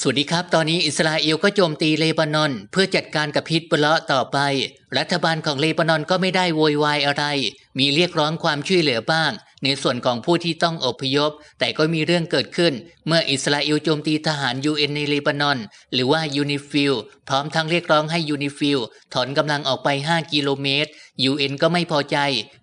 สวัสดีครับ ตอนนี้อิสราเอลก็โจมตีเลบานอน เพื่อจัดการกับฮิตบลเลาะต่อไป รัฐบาลของเลบานอนก็ไม่ได้โวยวายอะไร มีเรียกร้องความช่วยเหลือบ้าง ในส่วนของผู้ที่ต้องอพยพ แต่ก็มีเรื่องเกิดขึ้น เมื่ออิสราเอลโจมตีทหาร UN ในเลบานอน หรือว่ายูนิฟิลพร้อมทั้งเรียกร้องให้ยูนิฟิลถอนกำลังออกไป 5 กิโลเมตร UN ก็ไม่พอใจ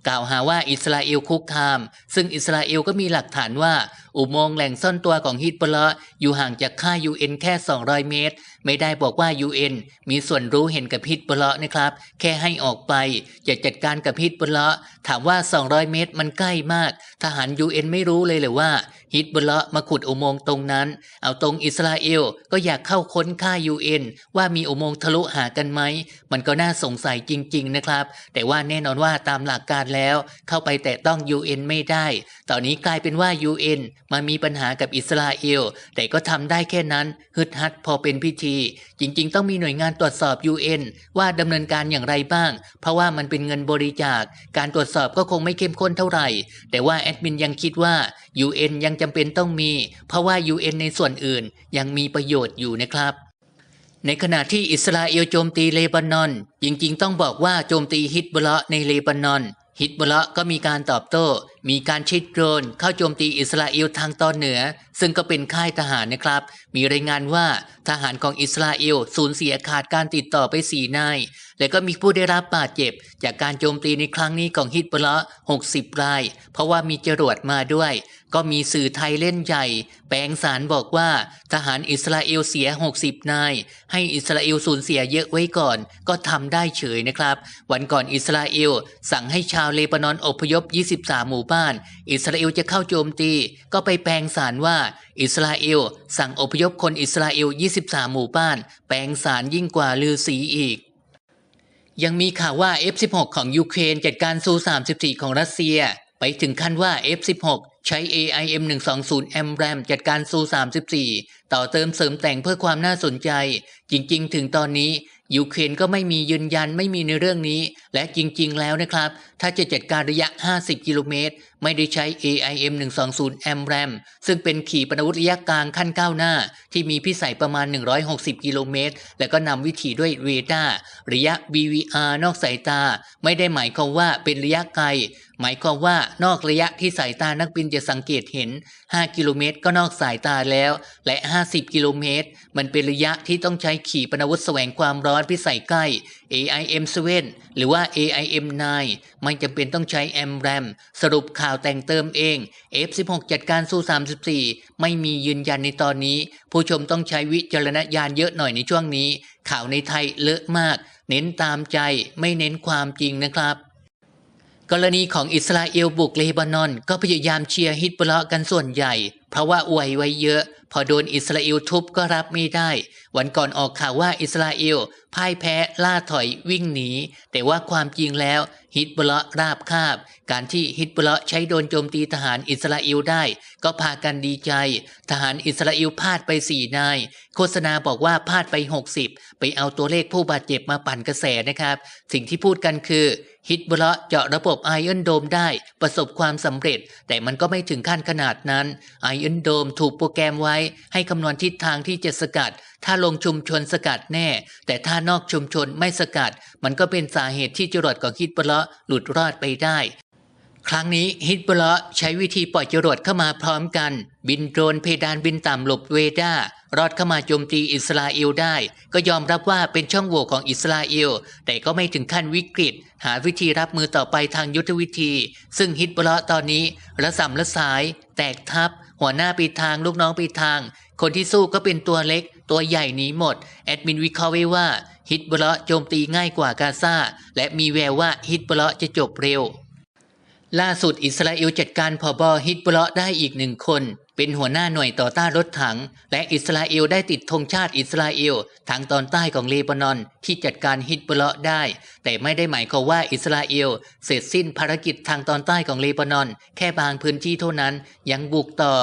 กล่าวหาว่าอิสราเอลคุกคาม ซึ่งอิสราเอลก็มีหลักฐานว่า อุโมงค์แหล่งซ่อนตัวของฮิตบลลาะอยู่ห่างจากค่าย UN แค่ 200 เมตร ไม่ได้บอกว่า UN มีส่วนรู้เห็นกับฮิตบลลาะนะครับ แค่ให้ออกไปจะจัดการกับฮิตบลลาะถามว่า 200 เมตรมันใกล้มากทหาร UN ไม่รู้เลยเลยว่า ฮิตบอลละมาขุดอุโมงค์ตรงนั้น เอาตรงอิสราเอลก็อยากเข้าค้นค่าย UN ว่ามีอุโมงค์ทะลุหากันไหม มันก็น่าสงสัยจริง ๆ นะครับ แต่ว่าแน่นอนว่าตามหลักการแล้ว เข้าไปแตะต้อง UN ไม่ได้ ตอนนี้กลายเป็นว่า UN มามีปัญหากับอิสราเอล แต่ก็ทำได้แค่นั้นฮึดฮัดพอเป็นพิธี จริง ๆ ต้องมีหน่วยงานตรวจสอบ UN ว่าดำเนินการอย่างไรบ้าง เพราะว่ามันเป็นเงินบริจาค การตรวจสอบก็คงไม่เข้มข้นเท่าไหร่ แต่ว่าแอดมินยังคิดว่า UN ยังจำเป็นต้องมี เพราะว่า UN ในส่วนอื่นยังมีประโยชน์อยู่นะครับ ในขณะที่อิสราเอลโจมตีเลบานอน จริงๆ ต้องบอกว่าโจมตีฮิตบลาะในเลบานอน ฮิตบลาะก็มีการตอบโต้ มีการชิดโดรนเข้าโจมตีอิสราเอลทางตอนเหนือ ซึ่งก็เป็นค่ายทหารนะครับ มีรายงานว่าทหารของอิสราเอลสูญเสียขาดการติดต่อไปสี่นายและก็มีผู้ได้รับบาดเจ็บ จากการโจมตีในครั้งนี้ของฮิตบละ60 ราย เพราะว่ามีจรวดมาด้วย ก็มีสื่อไทยเล่นใหญ่ แปลงสารบอกว่า ทหารอิสราเอลเสีย 60 นาย ให้อิสราเอลสูญเสียเยอะไว้ก่อน ก็ทำได้เฉยนะครับ วันก่อนอิสราเอล สั่งให้ชาวเลบานอนอพยพ 23 หมู่บ้าน อิสราเอลจะเข้าโจมตี ก็ไปแปลงสารว่า อิสราเอล สั่งอพยพคนอิสราเอล 23 หมู่บ้าน แปลงสารยิ่งกว่าลือสีอีก ยังมีข่าวว่า F16 ของยูเครนจัดการซู34 ของรัสเซีย ไปถึงขั้นว่า F16 ใช้ AIM 120 MRAM จัดการซู34 ต่อเติมเสริมแต่งเพื่อความน่าสนใจ จริง ๆ ถึงตอนนี้ยูเครนก็ไม่มียืนยันไม่มีในเรื่องนี้ และจริงๆ แล้วนะครับ ถ้าจะจัดการระยะ 50 กิโลเมตร ไม่ได้ใช้ AIM 120 MRAM ซึ่งเป็นขีปนาวุธระยะกลางขั้นก้าวหน้า ที่มีพิสัยประมาณ 160 กิโลเมตร และก็นำวิถีด้วยเรดาร์ระยะ BVR นอกสายตา ไม่ได้หมายความว่าเป็นระยะไกล หมายความว่านอกระยะที่สายตานักบินจะสังเกตเห็น 5 กิโลเมตร ก็นอกสายตาแล้ว และ 50 กิโลเมตร มันเป็นระยะที่ต้องใช้ขีปนาวุธแสวงความร้อนพิสัยใกล้ AIM 7 หรือว่า AIM 9 ไม่จำเป็นต้องใช้ MRAM สรุปข่าวแต่งเติมเอง F16 จัดการสู้ 34 ไม่มียืนยันในตอนนี้ ผู้ชมต้องใช้วิจารณญาณเยอะหน่อยในช่วงนี้ ข่าวในไทยเลอะมาก เน้นตามใจไม่เน้นความจริงนะครับกรณีของอิสราเอลบุกเลบานอน ก็พยายามเชียร์ฮิตบลเลาะกันส่วนใหญ่ เพราะว่าอวยไว้เยอะ พอโดนอิสราเอลทุบก็รับไม่ได้ วันก่อนออกข่าวว่าอิสราเอลพ่ายแพ้ล่าถอยวิ่งหนี แต่ว่าความจริงแล้วฮิตบอลลาะราบคาบ การที่ฮิตบอลเลาะใช้โดนโจมตีทหารอิสราเอลได้ ก็พากันดีใจ ทหารอิสราเอลพลาดไปสี่นาย โฆษณาบอกว่าพลาดไป 60 ไปเอาตัวเลขผู้บาดเจ็บมาปั่นกระแสนะครับ สิ่งที่พูดกันคือ ฮิตบอลเจาะระบบไอออนโดมได้ประสบความสำเร็จ แต่มันก็ไม่ถึงขั้นขนาดนั้นไอออนโดมถูกโปรแกรมไว้ให้คำนวณทิศทางที่จะสกัด ถ้าลงชุมชนสกัดแน่ แต่ถ้านอกชุมชนไม่สกัด มันก็เป็นสาเหตุที่จรวดของฮิตบอลหลุดรอดไปได้ครั้งนี้ฮิตบอลใช้วิธีปล่อยจรวดเข้ามาพร้อมกัน บินโดรนเพดานบินต่ำหลบเวดา รอดเข้ามาโจมตีอิสราเอลได้ ก็ยอมรับว่าเป็นช่องโหว่ของอิสราเอล แต่ก็ไม่ถึงขั้นวิกฤต หาวิธีรับมือต่อไปทางยุทธวิธี ซึ่งฮิตบอลตอนนี้ระสำระสาย แตกทับ หัวหน้าปีทางลูกน้องปีทาง คนที่สู้ก็เป็นตัวเล็ก ตัวใหญ่หนีหมด แอดมินวิเคราะห์ไว้ว่า ฮิตบอลโจมตีง่ายกว่ากาซาและมีแววว่าฮิตบอลจะจบเร็วล่าสุดอิสราเอลจัดการพอบอฮิตบอลได้อีกหนึ่งคน เป็นหัวหน้าหน่วยต่อต้านรถถัง และอิสราเอลได้ติดธงชาติอิสราเอลทางตอนใต้ของเลบานอนที่จัดการฮิตบอลได้ แต่ไม่ได้หมายความว่าอิสราเอลเสร็จสิ้นภารกิจทางตอนใต้ของเลบานอน แค่บางพื้นที่เท่านั้นยังบุกต่อ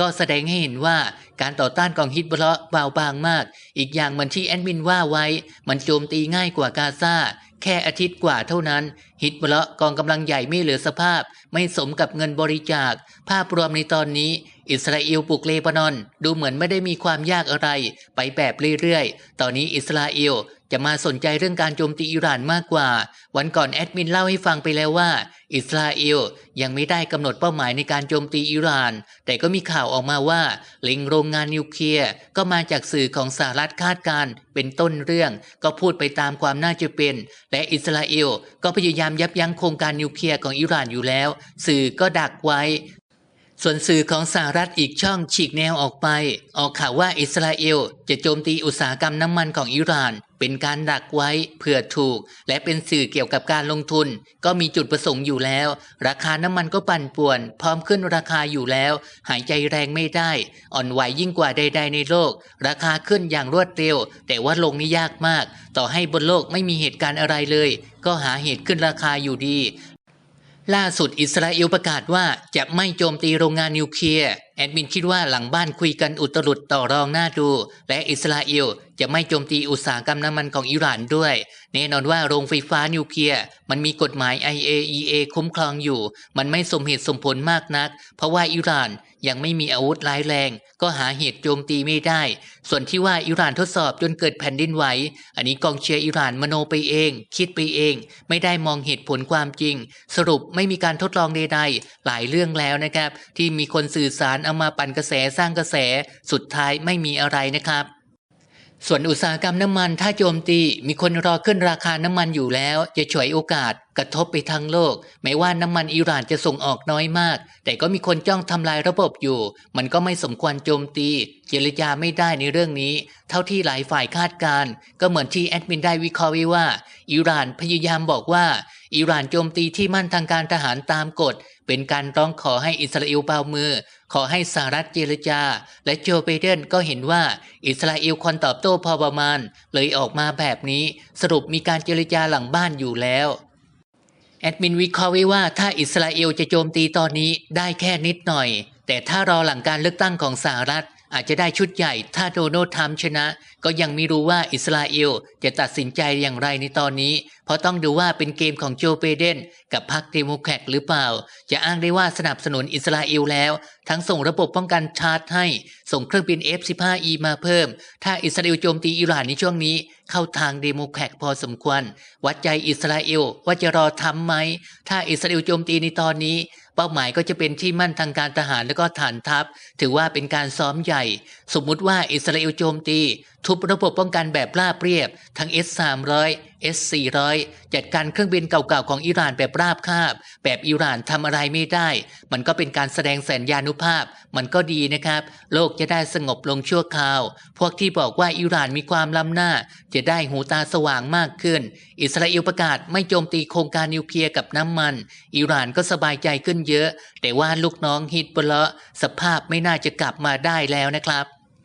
ก็แสดงให้เห็นว่าการต่อต้านของฮิตบอลเบาบางมาก อีกอย่างเหมือนที่แอดมินว่าไว้ มันโจมตีง่ายกว่ากาซาแค่อาทิตย์กว่าเท่านั้น ฮิตบอลกองกำลังใหญ่ไม่เหลือสภาพ ไม่สมกับเงินบริจาค ภาพรวมในตอนนี้ อิสราเอลบุกเลบานอน ดูเหมือนไม่ได้มีความยากอะไร ไปแบบเรื่อยๆ ตอนนี้อิสราเอลจะมาสนใจเรื่องการโจมตีอิหร่านมากกว่า วันก่อนแอดมินเล่าให้ฟังไปแล้วว่า อิสราเอลยังไม่ได้กำหนดเป้าหมายในการโจมตีอิหร่าน แต่ก็มีข่าวออกมาว่าล็งโรงงานนิวเคลียร์ก็มาจากสื่อของสหรัฐคาดการณ์เป็นต้นเรื่อง ก็พูดไปตามความน่าจะเป็น และอิสราเอลก็พยายามยับยั้งโครงการนิวเคลียร์ของอิหร่านอยู่แล้ว สื่อก็ดักไว้ ส่วนสื่อของสหรัฐอีกช่องฉีกแนวออกไป ออกข่าวว่าอิสราเอลจะโจมตีอุตสาหกรรมน้ำมันของอิหร่าน เป็นการดักไว้เผื่อถูก และเป็นสื่อเกี่ยวกับการลงทุน ก็มีจุดประสงค์อยู่แล้ว ราคาน้ำมันก็ปั่นป่วน พร้อมขึ้นราคาอยู่แล้ว หายใจแรงไม่ได้ อ่อนไหวยิ่งกว่าใด ๆ ในโลก ราคาขึ้นอย่างรวดเร็ว แต่ว่าลงนี่ยากมาก ต่อให้บนโลกไม่มีเหตุการณ์อะไรเลย ก็หาเหตุขึ้นราคาอยู่ดี ล่าสุดอิสราเอลประกาศว่าจะไม่โจมตีโรงงานนิวเคลียร์ แอดมินคิดว่าหลังบ้านคุยกันอุตรุดต่อรองหน้าดู และอิสราเอลจะไม่โจมตีอุตสาหกรรมน้ำมันของอิหร่านด้วย แน่นอนว่าโรงไฟฟ้านิวเคลียร์มันมีกฎหมาย IAEA คุ้มครองอยู่ มันไม่สมเหตุสมผลมากนัก เพราะว่าอิหร่านยังไม่มีอาวุธร้ายแรง ก็หาเหตุโจมตีไม่ได้ ส่วนที่ว่าอิหร่านทดสอบจนเกิดแผ่นดินไหว อันนี้กองเชียร์อิหร่านมโนไปเอง คิดไปเอง ไม่ได้มองเหตุผลความจริง สรุปไม่มีการทดลองใดๆหลายเรื่องแล้วนะครับ ที่มีคนสื่อสารเอามาปั่นกระแสสร้างกระแสสุดท้ายไม่มีอะไรนะครับ ส่วนอุตสาหกรรมน้ำมันถ้าโจมตีมีคนรอขึ้นราคาน้ำมันอยู่แล้ว จะฉวยโอกาสกระทบไปทั้งโลกแม้ว่าน้ำมันอิหร่านจะส่งออกน้อยมาก แต่ก็มีคนจ้องทำลายระบบอยู่ มันก็ไม่สมควรโจมตี เจรจาไม่ได้ในเรื่องนี้ เท่าที่หลายฝ่ายคาดการ ก็เหมือนที่แอดมินได้วิเคราะห์ไว้ว่า อิหร่านพยายามบอกว่า อิหร่านโจมตีที่มั่นทางการทหารตามกฎ เป็นการร้องขอให้อิสราเอลเบามือ ขอให้สหรัฐเจรจา และโจไบเดนก็เห็นว่าอิสราเอลควรตอบโต้พอประมาณ เลยออกมาแบบนี้ สรุปมีการเจรจาหลังบ้านอยู่แล้วแอดมินวิเคราะห์ไว้ว่าถ้าอิสราเอลจะโจมตีตอนนี้ได้แค่นิดหน่อย แต่ถ้ารอหลังการเลือกตั้งของสหรัฐ อาจจะได้ชุดใหญ่ถ้าโดนัลด์ทรัมป์ชนะ ก็ยังไม่รู้ว่าอิสราเอลจะตัดสินใจอย่างไรในตอนนี้ เพราะต้องดูว่าเป็นเกมของโจไบเดนกับพรรคเดโมแครตหรือเปล่า จะอ้างได้ว่าสนับสนุนอิสราเอลแล้ว ทั้งส่งระบบป้องกันชาร์จให้ ส่งเครื่องบิน F-15E มาเพิ่ม ถ้าอิสราเอลโจมตีอิหร่านในช่วงนี้ เข้าทางเดโมแครตพอสมควร วัดใจอิสราเอลว่าจะรอทำไหมถ้าอิสราเอลโจมตีในตอนนี้ เป้าหมายก็จะเป็นที่มั่นทางการทหารและก็ฐานทัพ ถือว่าเป็นการซ้อมใหญ่ สมมุติว่าอิสราเอลโจมตี ทุบระบบป้องกันแบบราบเรียบ ทั้ง S300 S400 จัดการเครื่องบินเก่าๆของอิหร่านแบบราบคาบ แบบอิหร่านทำอะไรไม่ได้ มันก็เป็นการแสดงแสัญญานุภาพ มันก็ดีนะครับ โลกจะได้สงบลงชั่วคราว พวกที่บอกว่าอิหร่านมีความล้ำหน้า จะได้หูตาสว่างมากขึ้น อิสราเอลประกาศไม่โจมตีโครงการนิวเคลียร์กับน้ำมัน อิหร่านก็สบายใจขึ้นเยอะ แต่ว่าลูกน้องฮิตบละสภาพไม่น่าจะกลับมาได้แล้วนะครับ